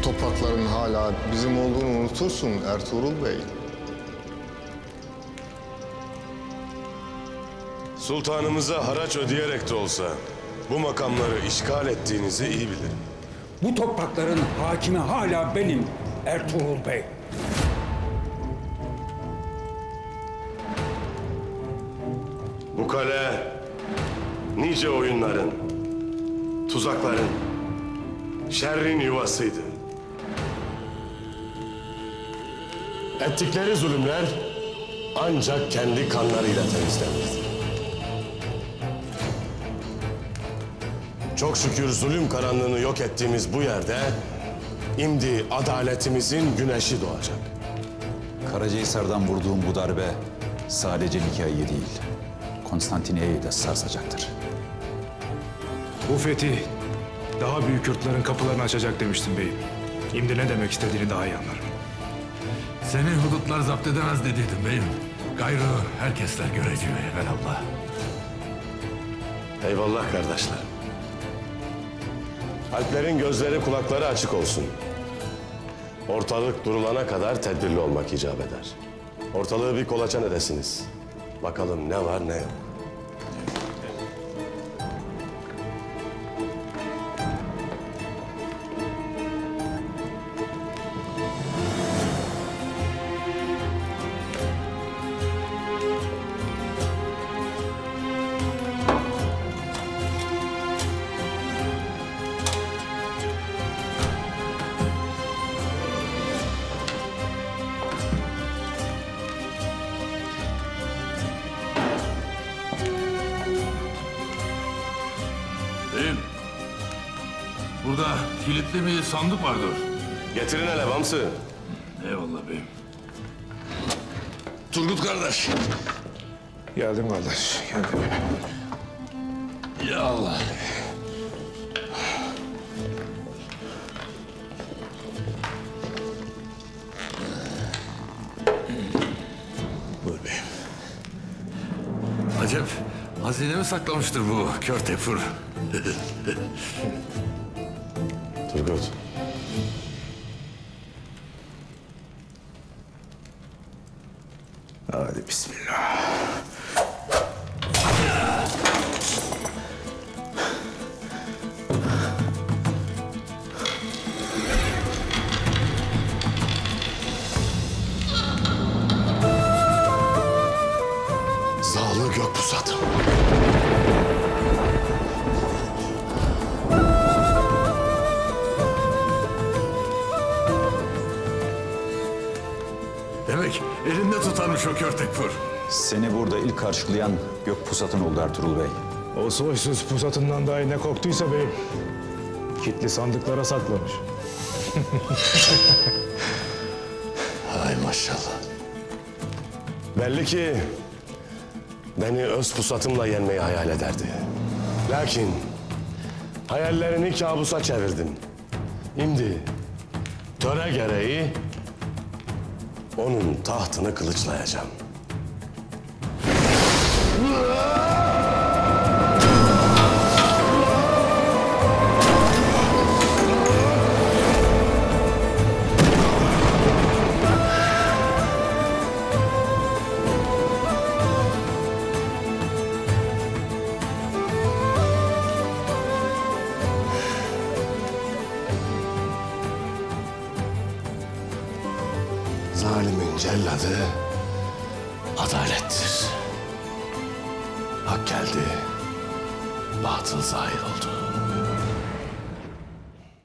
Bu toprakların hala bizim olduğunu unutursun Ertuğrul Bey. Sultanımıza haraç ödeyerek de olsa bu makamları işgal ettiğinizi iyi bilirim. Bu toprakların hakimi hala benim Ertuğrul Bey. Bu kale nice oyunların, tuzakların, şerrin yuvasıydı. Ettikleri zulümler ancak kendi kanlarıyla temizlenir. Çok şükür zulüm karanlığını yok ettiğimiz bu yerde imdi adaletimizin güneşi doğacak. Karacahisar'dan vurduğum bu darbe sadece Nikahi'yi değil, Konstantiniyye'yi de sarsacaktır. Bu fetih daha büyük yurtların kapılarını açacak demiştim beyim. Şimdi ne demek istediğini daha iyi anlarım. Seni hudutlar zapt edemez dediydim beyim. Gayrı herkesler göreceği evelallah. Eyvallah kardeşler. Alplerin gözleri kulakları açık olsun. Ortalık durulana kadar tedbirli olmak icap eder. Ortalığı bir kolaçan edesiniz. Bakalım ne var ne yok. Burada kilitli bir sandık vardır. Getirin hele Bamsı. Eyvallah beyim. Turgut kardeş. Geldim kardeş, geldim. Ya Allah. Buyur beyim. Acep, hazine mi saklamıştır bu kör tefur? Turgut. Hadi bismillah. Demek elinde tutarmış o kör tefur. Seni burada ilk karşılayan Gökpusat'ın oldu Ertuğrul Bey. O soysuz pusatından dahi ne korktuysa beyim. Kitli sandıklara saklamış. Hay maşallah. Belli ki beni öz pusatımla yenmeyi hayal ederdi. Lakin hayallerini kabusa çevirdin. Şimdi töre gereği onun tahtını kılıçlayacağım. Zalimin celladı adalettir. Hak geldi, batıl zahir oldu.